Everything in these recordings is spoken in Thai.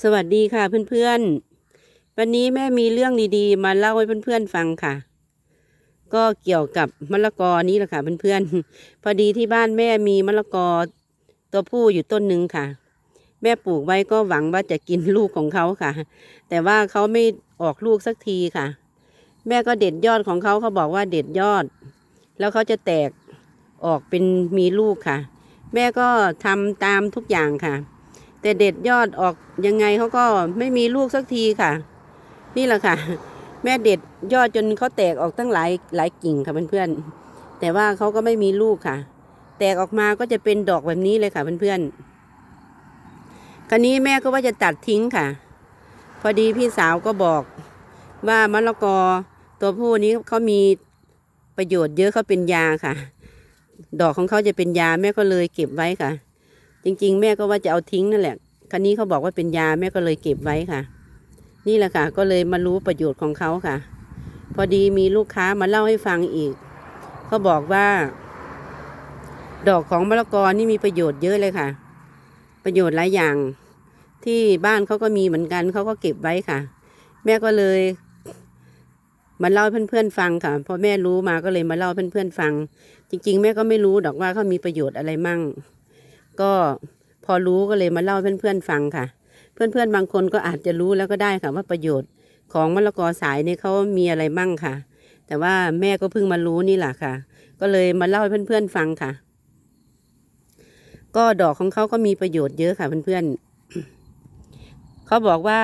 สวัสดีค่ะเพื่อนๆ วันนี้แม่มีเรื่องดีๆ มาเล่าให้เพื่อนๆฟังค่ะ ก็เกี่ยวกับมะละกอนี้แหละค่ะเพื่อนๆ พอดีที่บ้านแม่มีมะละกอตัวผู้อยู่ต้นหนึ่งค่ะ แม่ปลูกไว้ก็หวังว่าจะกินลูกของเขาค่ะ แต่ว่าเขาไม่ออกลูกสักทีค่ะ แม่ก็เด็ดยอดของเขาเขาบอกว่าเด็ดยอด แล้วเขาจะแตกออกเป็นมีลูกค่ะ แม่ก็ทำตามทุกอย่างค่ะ แต่เด็ดยอดออกยังไงเขาก็ไม่มีลูกสักทีค่ะ นี่แหละค่ะ แม่เด็ดยอดจนเขาแตกออกตั้งหลายหลายกิ่งค่ะเพื่อนๆแต่ว่าเขาก็ไม่มีลูกค่ะ แตกออกมาก็จะเป็นดอกแบบนี้เลยค่ะเพื่อนๆคราวนี้แม่ก็ว่าจะตัดทิ้งค่ะ พอดีพี่สาวก็บอกว่ามะละกอตัวผู้นี้เขามีประโยชน์เยอะเขาเป็นยาค่ะ ดอกของเขาจะเป็นยาแม่ก็เลยเก็บไว้ค่ะ จริง ๆ แม่ก็ว่าจะเอาทิ้งนั่นแหละคันนี้เขาบอกว่าเป็นยาแม่ก็เลยเก็บไว้ค่ะ นี่แหละค่ะ ก็เลยมารู้ประโยชน์ของเขาค่ะ พอดีมีลูกค้ามาเล่าให้ฟังอีก เขาบอกว่า ดอกของมะละกอนี่มีประโยชน์เยอะเลยค่ะ ประโยชน์หลายอย่าง ที่บ้านเขาก็มีเหมือนกันเขาก็เก็บไว้ค่ะ แม่ก็เลยมาเล่าเพื่อนๆฟังค่ะพอแม่รู้มาก็เลยมาเล่าเพื่อนๆฟัง จริง ๆ แม่ก็ไม่รู้ดอกว่าเขามีประโยชน์อะไรมั่ง ก็พอรู้ก็เลยมาเล่าเพื่อนๆฟังค่ะ เพื่อนๆบางคนก็อาจจะรู้แล้วก็ได้ค่ะว่าประโยชน์ของมะละกอสายนี่เขามีอะไรมั่งค่ะ แต่ว่าแม่ก็เพิ่งมารู้นี่แหละค่ะ ก็เลยมาเล่าให้เพื่อนๆฟังค่ะ ก็ดอกของเขาก็มีประโยชน์เยอะค่ะเพื่อนๆเขาบอกว่า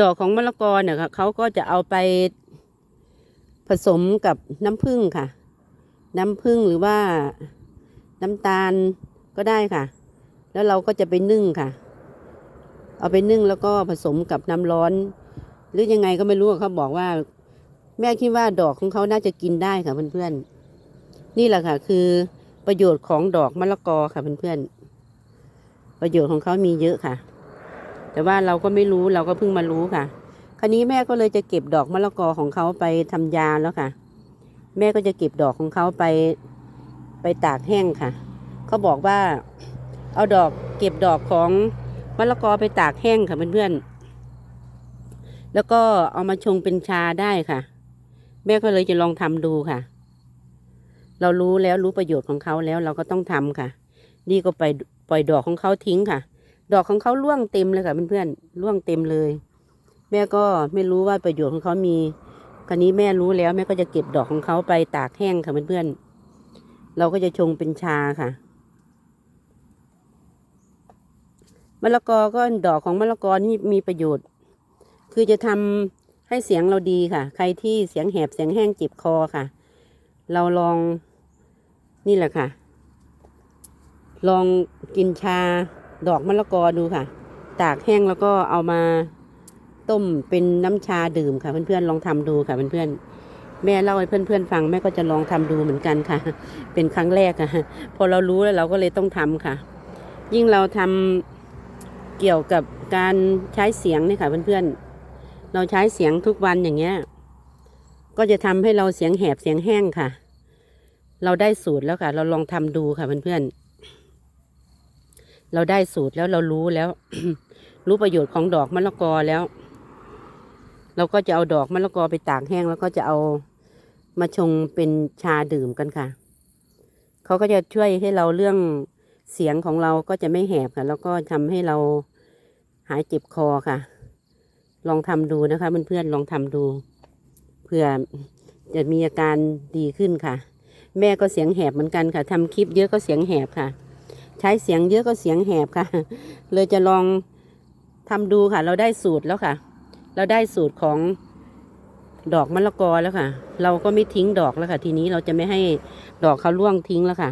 ดอกของมะละกอเนี่ยค่ะเขาก็จะเอาไปผสมกับน้ำผึ้งค่ะ น้ำผึ้งหรือว่า น้ำตาลก็ได้ค่ะ แล้วเราก็จะไปนึ่งค่ะ เอาไปนึ่งแล้วก็ผสมกับน้ำร้อน หรือยังไงก็ไม่รู้อะเขาบอกว่า แม่คิดว่าดอกของเขาน่าจะกินได้ค่ะเพื่อนๆนี่แหละค่ะ คือประโยชน์ของดอกมะละกอค่ะเพื่อนๆประโยชน์ของเขามีเยอะค่ะ แต่ว่าเราก็ไม่รู้เราก็เพิ่งมารู้ค่ะคราวนี้แม่ก็เลยจะเก็บดอกมะละกอของเขาไปทำยาแล้วค่ะ แม่ก็จะเก็บดอกของเขาไป ไปตากแห้งค่ะ เขาบอกว่าเอาดอกเก็บดอกของมะละกอไปตากแห้งค่ะเพื่อนๆ แล้วก็เอามาชงเป็นชาได้ค่ะ แม่ก็เลยจะลองทำดูค่ะ เรารู้แล้วรู้ประโยชน์ของเขาแล้วเราก็ต้องทำค่ะ นี่ก็ไปปล่อยดอกของเขาทิ้งค่ะ ดอกของเขาร่วงเต็มเลยค่ะเพื่อนๆร่วงเต็มเลย แม่ก็ไม่รู้ว่าประโยชน์ของเขามีคราวนี้แม่รู้แล้วแม่ก็จะเก็บดอกของเขาไปตากแห้งค่ะเพื่อนๆ เราก็จะชงเป็นชาค่ะมะละกอก็ดอกของมะละกอนี่มีประโยชน์ คือจะทำให้เสียงเราดีค่ะ ใครที่เสียงแหบเสียงแห้งเจ็บคอค่ะ เราลองนี่แหละค่ะ ลองกินชาดอกมะละกอดูค่ะ ตากแห้งแล้วก็เอามาต้มเป็นน้ำชาดื่มค่ะเพื่อนๆลองทำดูค่ะเพื่อนๆ แม่เล่าให้เพื่อนๆฟังแม่ก็จะลองทำดูเหมือนกันค่ะ เป็นครั้งแรกค่ะพอเรารู้แล้วเราก็เลยต้องทำค่ะ ยิ่งเราทำเกี่ยวกับการใช้เสียงนี่ค่ะเพื่อนๆเราใช้เสียงทุกวันอย่างเงี้ย ก็จะทำให้เราเสียงแหบเสียงแห้งค่ะ เราได้สูตรแล้วค่ะ เราลองทำดูค่ะเพื่อนๆเราได้สูตรแล้วเรารู้แล้ว รู้ประโยชน์ของดอกมะละกอแล้วเราก็จะเอาดอกมะละกอไปตากแห้งแล้วก็จะเอา มาชงเป็นชาดื่มกันค่ะ เขาก็จะช่วยให้เราเรื่องเสียงของเราก็จะไม่แหบค่ะ แล้วก็ทำให้เราหายเจ็บคอค่ะ ลองทำดูนะคะเพื่อนๆลองทำดูเพื่อจะมีอาการดีขึ้นค่ะ แม่ก็เสียงแหบเหมือนกันค่ะทำคลิปเยอะก็เสียงแหบค่ะ ใช้เสียงเยอะก็เสียงแหบค่ะ เลยจะลองทำดูค่ะ เราได้สูตรแล้วค่ะ เราได้สูตรของ ดอกมะละกอแล้วค่ะ เราก็ไม่ทิ้งดอกแล้วค่ะ ทีนี้เราจะไม่ให้ดอกเขาล่วงทิ้งแล้วค่ะ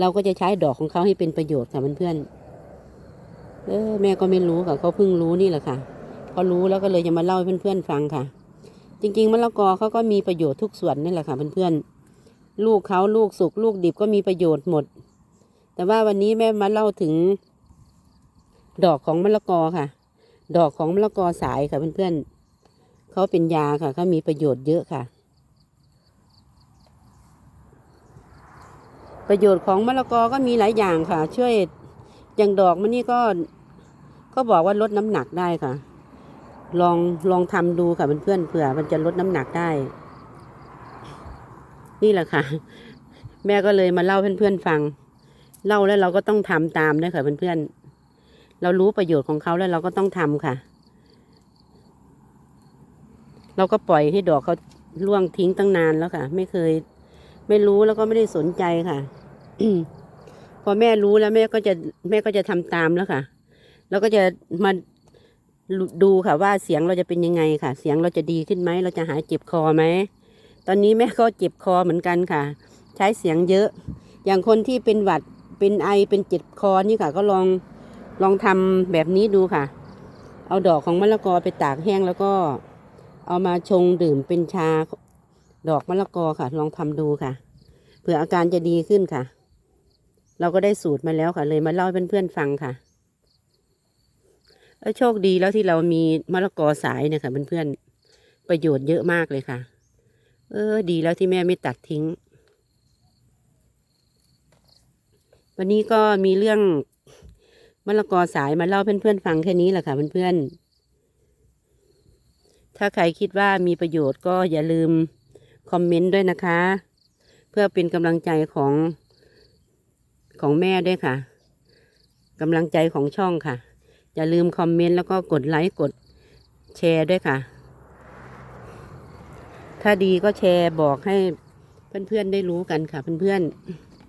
เราก็จะใช้ดอกของเขาให้เป็นประโยชน์ค่ะเพื่อนๆเออแม่ก็ไม่รู้ค่ะเขาเพิ่งรู้นี่แหละค่ะพอรู้แล้วก็เลยจะมาเล่าให้เพื่อนๆฟังค่ะ จริง ๆมะละกอเขาก็มีประโยชน์ทุกส่วนนี่แหละค่ะเพื่อนๆลูกเขาลูกสุกลูกดิบก็มีประโยชน์หมด แต่ว่าวันนี้แม่มาเล่าถึง ดอกของมะละกอค่ะ ดอกของมะละกอสายค่ะเพื่อนๆ เขาเป็นยาค่ะเขามีประโยชน์เยอะค่ะ ประโยชน์ของมะละกอก็มีหลายอย่างค่ะ ช่วยอย่างดอกมันนี่ก็ก็บอกว่าลดน้ำหนักได้ค่ะ ลองลองทำดูค่ะเพื่อนๆเผื่อ มันจะลดน้ำหนักได้ นี่แหละค่ะ แม่ก็เลยมาเล่าเพื่อนๆฟัง เล่าแล้วเราก็ต้องทำตามด้วยค่ะเพื่อนๆเรารู้ประโยชน์ของเขาแล้วเราก็ต้องทำค่ะ เราก็ปล่อยให้ดอกเขาล่วงทิ้งตั้งนานแล้วค่ะ ไม่เคย ไม่รู้แล้วก็ไม่ได้สนใจค่ะพอแม่รู้แล้วแม่ก็จะแม่ก็จะทำตามแล้วค่ะ แล้วก็จะมาดูค่ะ ว่าเสียงเราจะเป็นยังไงค่ะ เสียงเราจะดีขึ้นไหมเราจะหายเจ็บคอไหมตอนนี้แม่ก็เจ็บคอเหมือนกันค่ะ ใช้เสียงเยอะ อย่างคนที่เป็นหวัดเป็นไอเป็นเจ็บคอนี่ค่ะ ก็ลองลองทำแบบนี้ดูค่ะ เอาดอกของมะละกอไปตากแห้งแล้วก็ เอามาชงดื่มเป็นชาดอกมะละกอค่ะ ลองทำดูค่ะ เผื่ออาการจะดีขึ้นค่ะ เราก็ได้สูตรมาแล้วค่ะ เลยมาเล่าให้เพื่อนๆฟังค่ะเอ้ยโชคดีแล้วที่เรามีมะละกอสายเนี่ยค่ะเพื่อนๆประโยชน์เยอะมากเลยค่ะ เออ ดีแล้วที่แม่ไม่ตัดทิ้ง วันนี้ก็มีเรื่องมะละกอสายมาเล่าเพื่อนๆฟังแค่นี้แหละค่ะเพื่อนๆ ถ้าใครคิดว่ามีประโยชน์ก็อย่าลืมคอมเมนต์ด้วยนะคะ เพื่อเป็นกำลังใจของของแม่ด้วยค่ะกำลังใจของช่องค่ะ อย่าลืมคอมเมนต์แล้วก็กดไลค์กดแชร์ด้วยค่ะ ถ้าดีก็แชร์บอกให้เพื่อนๆได้รู้กันค่ะเพื่อน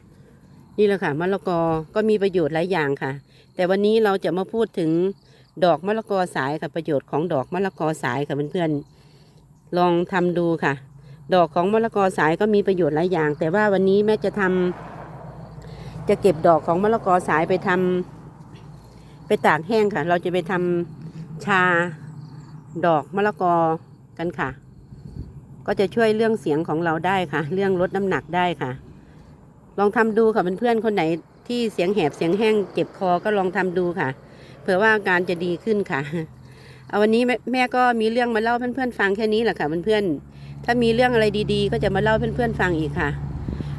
ๆนี่แหละค่ะมะละกอก็มีประโยชน์หลายอย่างค่ะ แต่วันนี้เราจะมาพูดถึง ดอกมะละกอสายค่ะประโยชน์ของดอกมะละกอสายค่ะเพื่อนๆลองทำดูค่ะ ดอกของมะละกอสายก็มีประโยชน์หลายอย่าง แต่ว่าวันนี้แม่จะทำจะเก็บดอกของมะละกอสายไปทำไปตากแห้งค่ะ เราจะไปทำชาดอกมะละกอกันค่ะ ก็จะช่วยเรื่องเสียงของเราได้ค่ะ เรื่องลดน้ำหนักได้ค่ะ ลองทำดูค่ะเพื่อนๆคนไหนที่เสียงแหบเสียงแห้งเจ็บคอก็ลองทำดูค่ะ เผื่อว่าอาการจะดีขึ้นค่ะ เอาวันนี้แม่แม่ก็มีเรื่องมาเล่าเพื่อนๆฟังแค่นี้แหละค่ะเพื่อนๆถ้ามีเรื่องอะไรดีๆ ก็จะมาเล่าเพื่อนๆฟังอีกค่ะ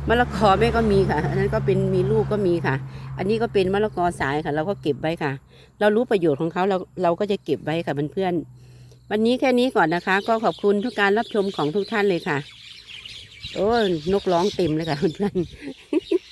มะละกอแม่ก็มีค่ะอันนั้นก็เป็นมีลูกก็มีค่ะ อันนี้ก็เป็นมะละกอสายค่ะ เราก็เก็บไว้ค่ะ เรารู้ประโยชน์ของเขาเราเราก็จะเก็บไว้ค่ะเพื่อนๆวันนี้แค่นี้ก่อนนะคะ ก็ขอบคุณทุกการรับชมของทุกท่านเลยค่ะ โอ้นกร้องเต็มเลยค่ะเพื่อนๆ